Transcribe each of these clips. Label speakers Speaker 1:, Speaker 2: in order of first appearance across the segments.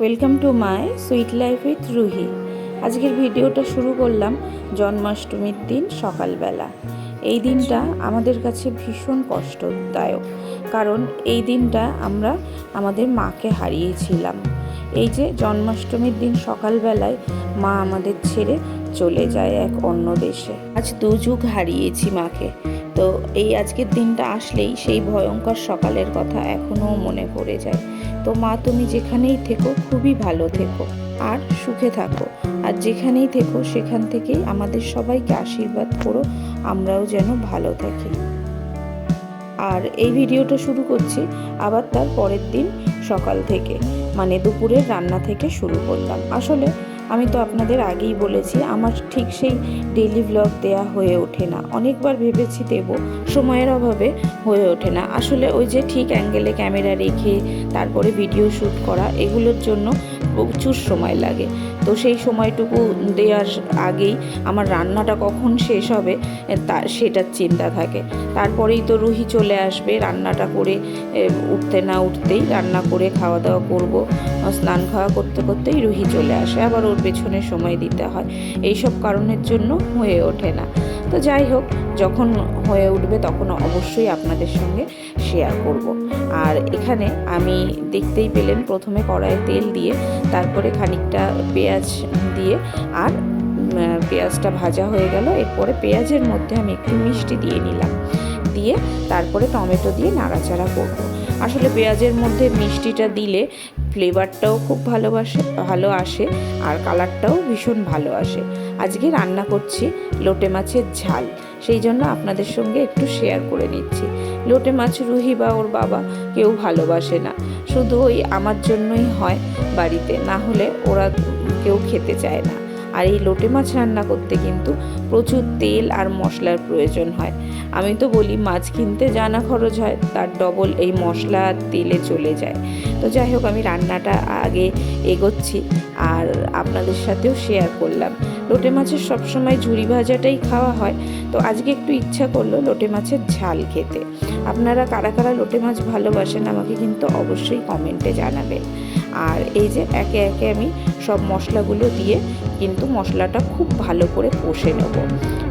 Speaker 1: Welcome to my sweet life with Ruhi. আজকের ভিডিওটা শুরু করলাম জন্মাষ্টমীর দিন সকালবেলা। এই দিনটা আমাদের কাছে ভীষণ কষ্টদায়ক, কারণ এই দিনটা আমরা আমাদের মাকে হারিয়েছিলাম। এই যে জন্মাষ্টমীর দিন সকালবেলায় মা আমাদের ছেড়ে চলে যায় এক অন্য দেশে। আজ দু যুগ হারিয়েছি মাকে। তো এই আজকের দিনটা আসলেই সেই ভয়ঙ্কর সকালের কথা এখনও মনে পড়ে যায়। তো মা তুমি যেখানেই থেকো, খুবই ভালো থেকো আর সুখে থাকো। আর যেখানেই থেকো, সেখান থেকেই আমাদের সবাইকে আশীর্বাদ করো, আমরাও যেন ভালো থাকি। আর এই ভিডিওটা শুরু করছি আবার তার পরের দিন সকাল থেকে মানে দুপুরের রান্না থেকে শুরু করলাম। আসলে আমি তো আপনাদের আগেই বলেছি, আমার ঠিক সেই ডেলি ব্লগ দেয়া হয়ে ওঠে না। অনেকবার ভেবেছি দেব, সময়ের অভাবে হয়ে ওঠে না। আসলে ওই যে ঠিক অ্যাঙ্গেলে ক্যামেরা রেখে, তারপরে ভিডিও শ্যুট করা, এগুলোর জন্য প্রচুর সময় লাগে। তো সেই সময়টুকু দেওয়ার আগেই আমার রান্নাটা কখন শেষ হবে তা, সেটার চিন্তা থাকে। তারপরেই তো রুহি চলে আসবে, রান্নাটা করে উঠতে না উঠতেই রান্না করে খাওয়া দাওয়া করব। স্নান খাওয়া করতে করতেই রুহি চলে আসে, আবার ওর পেছনে সময় দিতে হয়। এইসব কারণের জন্য হয়ে ওঠে না। তো যাই হোক, যখন হয়ে উঠবে তখন অবশ্যই আপনাদের সঙ্গে শেয়ার করব। আর এখানে আমি দেখতেই পেলেন প্রথমে কড়াইয়ে তেল দিয়ে, তারপরে খানিকটা পেঁয়াজ দিয়ে, আর পেঁয়াজটা ভাজা হয়ে গেল। এরপরে পেঁয়াজের মধ্যে আমি একটু মিষ্টি দিয়ে নিলাম। দিয়ে তারপরে টমেটো দিয়ে নাড়াচাড়া করব। আসলে পেঁয়াজের মধ্যে মিষ্টিটা দিলে ফ্লেভারটাও খুব ভালোবাসে, ভালো আসে, আর কালারটাও ভীষণ ভালো আসে। আজকে রান্না করছি লোটে মাছের ঝাল, সেই জন্য আপনাদের সঙ্গে একটু শেয়ার করে নিচ্ছি। লোটে মাছ রুহি বা ওর বাবা কেউ ভালোবাসে না। শুধু ওই আমার জন্যই হয় বাড়িতে, না হলে ওরা কেউ খেতে চায় না। আর এই লোটে মাছ রান্না করতে কিন্তু প্রচুর তেল আর মশলার প্রয়োজন হয়। আমি তো বলি, মাছ কিনতে জানা খরচ হয়, তার ডবল এই মশলা তেলে চলে যায়। তো যাই হোক, আমি রান্নাটা আগে এগোচ্ছি আর আপনাদের সাথেও শেয়ার করলাম। লোটে মাছের সবসময় ঝুরি ভাজাটাই খাওয়া হয়। তো আজকে একটু ইচ্ছা করল লোটে মাছের ঝাল খেতে। আপনারা কারা কারা লোটে মাছ ভালোবাসেন, আমাকে কিন্তু অবশ্যই কমেন্টে জানাবেন। এই যে একে একে আমি সব মশলাগুলো দিয়ে কিন্তু মশলাটা খুব ভালো করে কষে নেব।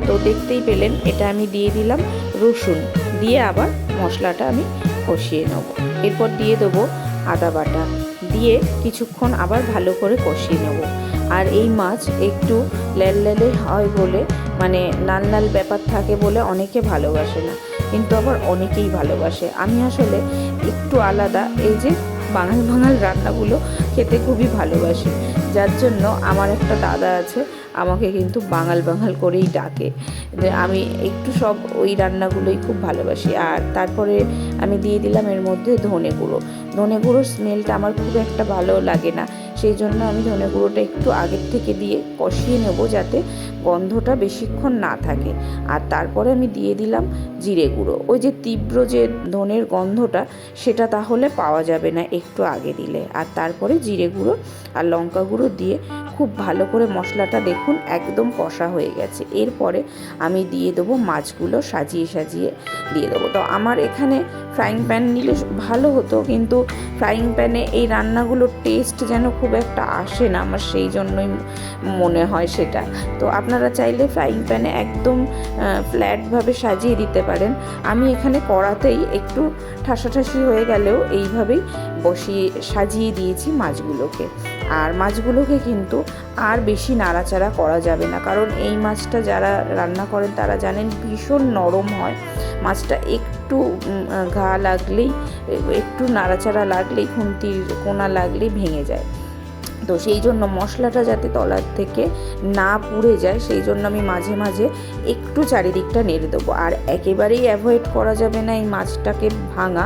Speaker 1: তো দেখতেই পেলেন, এটা আমি দিয়ে দিলাম রসুন, দিয়ে আবার মশলাটা আমি কষিয়ে নেব। এরপর দিয়ে দেবো আদা বাটা, দিয়ে কিছুক্ষণ আবার ভালো করে কষিয়ে নেব। আর এই মাছ একটু ল্যাল ল্যালে হয় বলে মানে লাল লাল ব্যাপার থাকে বলে অনেকে ভালোবাসে না, কিন্তু আবার অনেকেই ভালোবাসে। আমি আসলে একটু আলাদা, এই যে বাঙাল বাঙাল রান্নাগুলো খেতে খুবই ভালোবাসি। যার জন্য আমার একটা দাদা আছে, আমাকে কিন্তু বাঙাল বাঙাল করেই ডাকে। আমি একটু সব ওই রান্নাগুলোই খুব ভালোবাসি। আর তারপরে আমি দিয়ে দিলাম এর মধ্যে ধনে গুঁড়ো। ধনে গুঁড়োর স্মেলটা আমার খুব একটা ভালো লাগে না। সেই জন্য আমি ধনে গুঁড়োটা একটু আগের থেকে দিয়ে কষিয়ে নেব যাতে গন্ধটা বেশিক্ষণ না থাকে। আর তারপরে আমি দিয়ে দিলাম জিরে গুঁড়ো। ওই যে তীব্র যে ধনের গন্ধটা, সেটা তাহলে পাওয়া যাবে না একটু আগে দিলে। আর তারপরে জিরে গুঁড়ো আর লঙ্কা গুঁড়ো দিয়ে খুব ভালো করে মশলাটা দেখুন একদম কষা হয়ে গেছে। এরপরে আমি দিয়ে দেবো মাছগুলো সাজিয়ে সাজিয়ে দিয়ে দেবো। তো আমার এখানে ফ্রাইং প্যান নিলে ভালো হতো, কিন্তু ফ্রাইং প্যানে এই রান্নাগুলোর টেস্ট যেন খুব একটা আসে না আমার সেই জন্যই মনে হয় সেটা। তো আপনারা চাইলে ফ্রাইং প্যানে একদম ফ্ল্যাটভাবে সাজিয়ে দিতে পারেন। আমি এখানে কড়াতেই একটু ঠাসাঠাসি হয়ে গেলেও এইভাবেই বসিয়ে, সাজিয়ে দিয়েছি মাছগুলোকে। আর মাছগুলোকে কিন্তু আর বেশি নাড়াচাড়া করা যাবে না। কারণ এই মাছটা যারা রান্না করেন তারা জানেন ভীষণ নরম হয়। মাছটা একটু ঘা লাগলেই, একটু নাড়াচাড়া লাগলেই, খুন্তির কোনা লাগলেই ভেঙে যায়। তো সেই জন্য মশলাটা যাতে তলার থেকে না পুড়ে যায়, সেই জন্য আমি মাঝে মাঝে একটু চারিদিকটা নেড়ে দেবো। আর একেবারেই অ্যাভয়েড করা যাবে না এই মাছটাকে ভাঙা।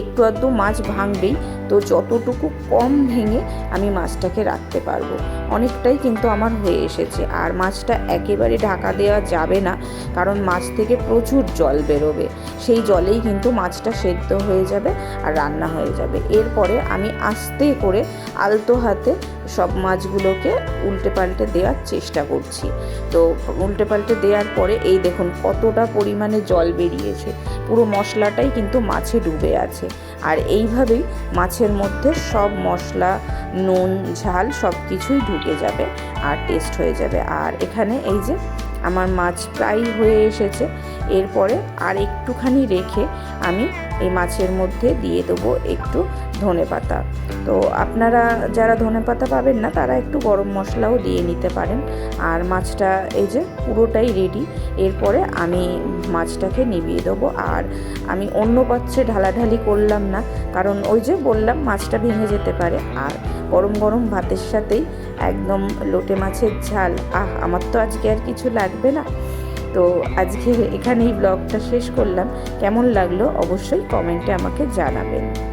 Speaker 1: একটু আধটু মাছ ভাঙবেই তো যতটুকু কম ভেঙে আমি মাছটাকে রাখতে পারব। অনেকটাই কিন্তু আমার হয়ে এসেছে। আর মাছটা একেবারে ঢাকা দেওয়া যাবে না, কারণ মাছ থেকে প্রচুর জল বেরোবে। সেই জলেই কিন্তু মাছটা সেদ্ধ হয়ে যাবে আর রান্না হয়ে যাবে। এরপরে আমি আস্তে করে আলতো হাতে সব মাছগুলোকে উল্টে পাল্টে দেওয়ার চেষ্টা করছি। তো উল্টে পাল্টে দেওয়ার পরে এই দেখুন কতটা পরিমাণে জল বেরিয়েছে। পুরো মশলাটাই কিন্তু মাছে ডুবে আছে। আর এইভাবেই মাছের মধ্যে সব মশলা, নুন, ঝাল সব কিছুই ঢুকে যাবে আর টেস্ট হয়ে যাবে। আর এখানে এই যে আমার মাছ প্রায় হয়ে এসেছে। এরপরে আর একটুখানি রেখে আমি এই মাছের মধ্যে দিয়ে দেবো একটু ধনে পাতা। তো আপনারা যারা ধনে পাতা পাবেন না, তারা একটু গরম মশলাও দিয়ে নিতে পারেন। আর মাছটা এই যে পুরোটাই রেডি এরপরে আমি মাছটাকে নিভিয়ে দেবো। আর আমি অন্য পাত্রে ঢালাঢালি করলাম না, কারণ ওই যে বললাম মাছটা ভেঙে যেতে পারে। আর গরম গরম ভাতের সাথেই একদম লোটে মাছের ঝাল। আহ, আমার তো আজকে আর কিছু লাগবে না। তো আজকে এখানেই ব্লগটা শেষ করলাম। কেমন লাগল অবশ্যই কমেন্টে আমাকে জানাবেন।